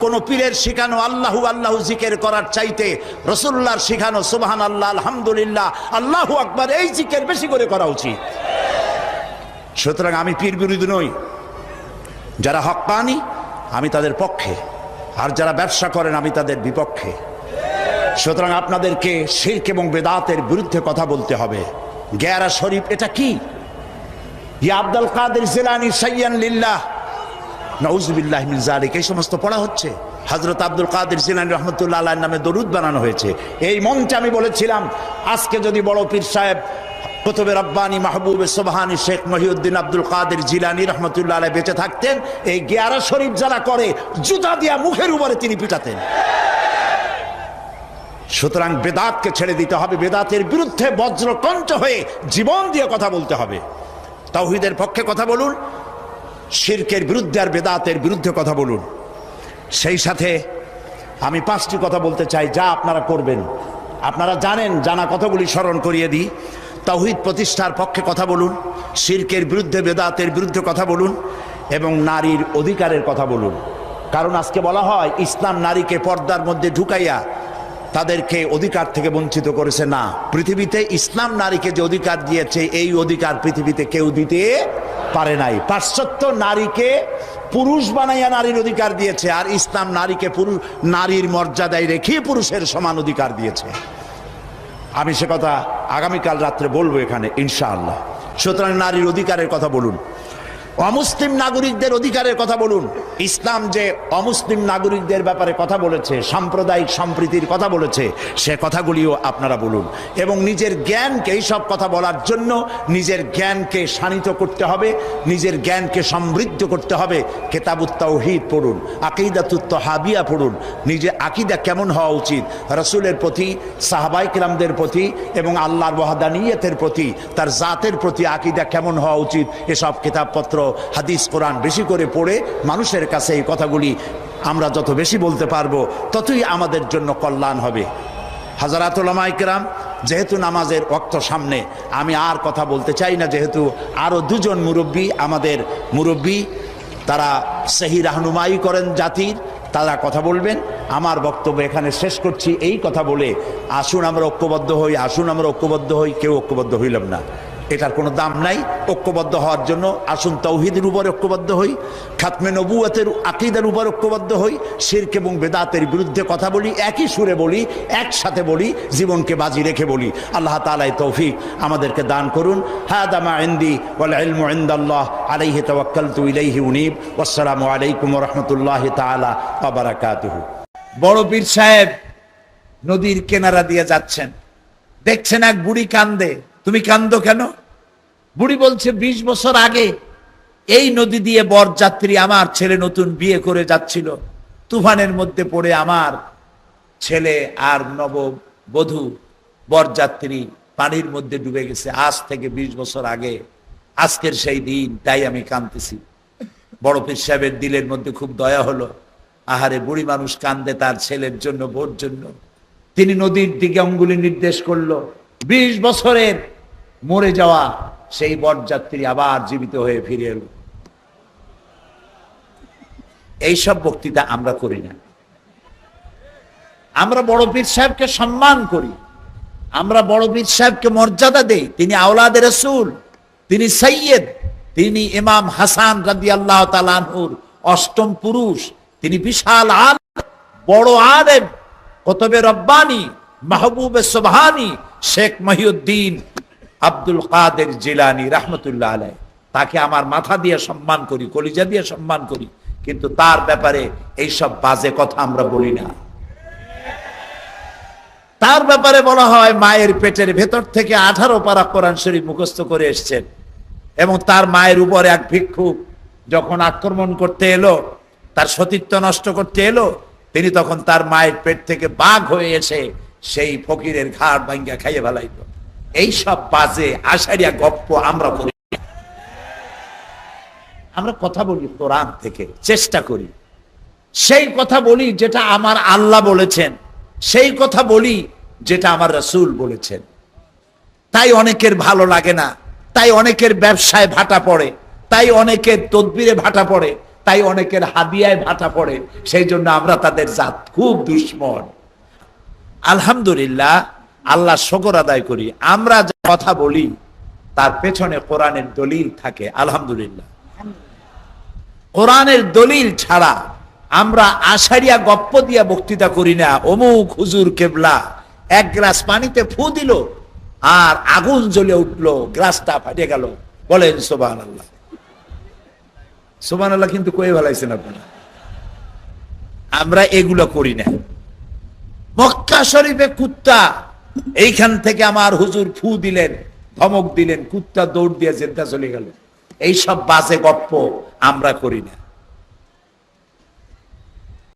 কোন পীরের শিখানো আল্লাহু আল্লাহু জিকের করার চাইতে রসুল্লাহর শিখানো সুবহান আল্লাহ আলহামদুলিল্লাহ, আল্লাহু আকবার, এই জিকের বেশি করে করা উচিত। সুতরাং আমি পীর বিরোধী নই। যারা হক্কানি আমি তাদের পক্ষে। আর যারা ব্যবসা করেন, আমি তাদের বিপক্ষে। সুতরাং আপনাদেরকে শির্ক এবং বেদাতের বিরুদ্ধে কথা বলতে হবে। গেয়ারা শরীফ, এটা কি? ইয়া আব্দুল কাদের জিলানি, সাইয়ান লিল্লাহ। নউজুবিল্লাহ মিন জালিক এই সমস্ত পড়া হচ্ছে। হজরত আব্দুল কাদের জিলানি রহমতুল্লাহ আল্লাহর নামে দরুদ বানানো হয়েছে। এই মঞ্চে আমি বলেছিলাম, আজকে যদি বড় পীর সাহেব কুতুবে রব্বানি মাহবুবে সোবাহানি শেখ মহিউদ্দিন আব্দুল কাদের জিলানি রহমতুল্লাহ বেঁচে থাকতেন, এই গিয়ারা শরীফ যারা করে, জুতা দিয়া মুখের উপরে তিনি পিটাতেন। সুতরাং বেদাতকে ছেড়ে দিতে হবে। বেদাতের বিরুদ্ধে বজ্রকণ্ঠ হয়ে জীবন দিয়ে কথা বলতে হবে। তাওহিদের পক্ষে কথা বলুন। শিরকের বিরুদ্ধে আর বেদাতের বিরুদ্ধে কথা বলুন। সেই সাথে আমি পাঁচটি কথা বলতে চাই, যা আপনারা করবেন। আপনারা জানেন, জানা কথাগুলি স্মরণ করিয়ে দিই। তাওহিদ প্রতিষ্ঠার পক্ষে কথা বলুন, শির্কের বিরুদ্ধে, বেদাতের বিরুদ্ধে কথা বলুন, এবং নারীর অধিকারের কথা বলুন। কারণ আজকে বলা হয়, ইসলাম নারীকে পর্দার মধ্যে ঢুকাইয়া তাদেরকে অধিকার থেকে বঞ্চিত করেছে। না, পৃথিবীতে ইসলাম নারীকে যে অধিকার দিয়েছে, এই অধিকার পৃথিবীতে কেউ দিতে পারে নাই। পাশ্চাত্য নারীকে পুরুষ বানাইয়া নারীর অধিকার দিয়েছে, আর ইসলাম নারীকে পুরুষ, নারীর মর্যাদায় রেখে পুরুষের সমান অধিকার দিয়েছে। আমি সে কথা আগামীকাল রাত্রে বলব এখানে, ইনশাআল্লাহ। সুতরাং নারীর অধিকারের কথা বলুন। অমুসলিম নাগরিকদের অধিকারের কথা বলুন। ইসলাম যে অমুসলিম নাগরিকদের ব্যাপারে কথা বলেছে, সাম্প্রদায়িক সম্প্রীতির কথা বলেছে, সে কথাগুলিও আপনারা বলুন। এবং নিজের জ্ঞানকে এইসব কথা বলার জন্য নিজের জ্ঞানকে শানিত করতে হবে, নিজের জ্ঞানকে সমৃদ্ধ করতে হবে। কেতাবুত তাওহিদ পড়ুন, আকিদাতুত হাবিয়া পড়ুন, নিজে আকিদা কেমন হওয়া উচিত? রসুলের প্রতি সাহাবাই কিরামদের প্রতি এবং আল্লাহর ওয়াহাদানিয়তের প্রতি, তার জাতের প্রতি আকিদা কেমন হওয়া উচিত? এসব কিতাবপত্র হাদিস কোরআন বেশি করে পড়ে মানুষের কাছে এই কথাগুলি আমরা যত বেশি বলতে পারব, ততই আমাদের জন্য কল্যাণ হবে। হাজারাতুলামাইকরাম যেহেতু নামাজের অক্ত সামনে, আমি আর কথা বলতে চাই না, যেহেতু আরও দুজন মুরব্বী, আমাদের মুরব্বী, তারা সেহি রাহনুমাই করেন জাতির, তারা কথা বলবেন। আমার বক্তব্য এখানে শেষ করছি, এই কথা বলে আসুন আমরা ঐক্যবদ্ধ হই, আসুন আমরা ঐক্যবদ্ধ হই, কেউ ঐক্যবদ্ধ হইলাম না। এটার কোনো দাম নাই, ঐক্যবদ্ধ হওয়ার জন্য আসুন তৌহিদের উপর ঐক্যবদ্ধ হই, খাতমে নবুয়তের আকিদের উপর ঐক্যবদ্ধ হই, শির্ক এবং বেদাতের বিরুদ্ধে কথা বলি, একই সুরে বলি, একসাথে বলি, জীবনকে বাজি রেখে বলি। আল্লাহ তালাই তৌফিক আমাদেরকে দান করুন। হাদামা ইন্দি ওয়াল ইলমু ইনদাল্লাহ আলাইহি তাওয়াক্কালতু ইলাইহি উনীব। ওয়াসসালামু আলাইকুম রাহমাতুল্লাহি ওয়া বড় পীর সাহেব নদীর কেনারা দিয়ে যাচ্ছেন। দেখছেন এক বুড়ি কান্দে। তুমি কান্দো কেন? বুড়ি বলছে ২০ বছর আগে এই নদী দিয়ে বরযাত্রী আমার ছেলে নতুন বিয়ে করে যাচ্ছিল। তুফানের মধ্যে পড়ে আমার ছেলে আর নব বধূ বরযাত্রী পানির মধ্যে ডুবে গেছে। আজ থেকে ২০ বছর আগে, আজকের সেই দিন, তাই আমি কাঁদতেছি। বড় পীর সাহেবের দিলের মধ্যে খুব দয়া হলো। আহারে, বুড়ি মানুষ কান্দে তার ছেলের জন্য, বোর জন্য। তিনি নদীর দিকে অঙ্গুলি নির্দেশ করল। বিশ বছরের মরে যাওয়া সেই বরযাত্রী আবার জীবিত হয়ে ফিরে এলো। এইসব বক্তৃতা আমরা করি না। আমরা বড় পীর সাহেবকে সম্মান করি। আমরা বড় পীর সাহেবকে মর্যাদা দেই। তিনি আওলাদের রসুল, তিনি সৈয়দ তিনি ইমাম হাসান রাদি আল্লাহ তালানহুর অষ্টম পুরুষ, তিনি বিশাল আল বড় আলেম, কতবে রব্বানি, মাহবুবে সোবহানি, শেখ মহিউদ্দিন আব্দুল কাদের জিলানি রহমতুল্লাহ আলাই তাকে আমার মাথা দিয়ে সম্মান করি, কলিজা দিয়ে সম্মান করি, কিন্তু তার ব্যাপারে এইসব বাজে কথা আমরা বলি না। তার ব্যাপারে বলা হয়, মায়ের পেটের ভেতর থেকে আঠারো পারা কোরআন শরীফ মুখস্থ করে এসছেন। এবং তার মায়ের উপর এক ভিক্ষুক যখন আক্রমণ করতে এলো, তার সতীত্ব নষ্ট করতে এলো, তিনি তখন তার মায়ের পেট থেকে বাঘ হয়ে এসে সেই ফকিরের ঘাড় ভাঙ্গা খাইয়ে ফেলাইত এইসব বাজে আষাঢ়িয়া গপ্প আমরা করি আমরা কথা বলি কোরআন থেকে, চেষ্টা করি। সেই কথা বলি যেটা আমার আল্লাহ বলেছেন, সেই কথা বলি যেটা আমার রসুল বলেছেন। তাই অনেকের ভালো লাগে না, তাই অনেকের ব্যবসায় ভাটা পড়ে, তাই অনেকের তদবিরে ভাটা পড়ে, তাই অনেকের হাদিয়ায় ভাটা পড়ে, সেই জন্য আমরা তাদের জাত খুব দুশ্মন। আলহামদুলিল্লাহ আল্লাহ শকর আদায় করি। আমরা যে কথা বলি, তার পেছনে কোরআনের দলিল থাকে, আলহামদুলিল্লাহ। কোরআনের দলিল ছাড়া আমরা আষাঢ়িয়া গপ্প দিয়া বক্তৃতা করি না। অমুক হুজুর কেবলা, এক গ্লাস পানিতে ফু দিল, আর আগুন জ্বলে উঠল, গ্লাসটা ফাটে গেল। বলেন সোবান আল্লাহ সোবান আল্লাহ কিন্তু কয়ে বেলাইছেন আপনারা। আমরা এগুলো করি না। মক্কা শরীফে কুত্তা এইখান থেকে আমার হুজুর ফু দিলেন, ধমক দিলেন, কুত্তা দৌড় দিয়ে জেদ্দা চলে গেল। এইসব বাজে গপ্প আমরা করি না।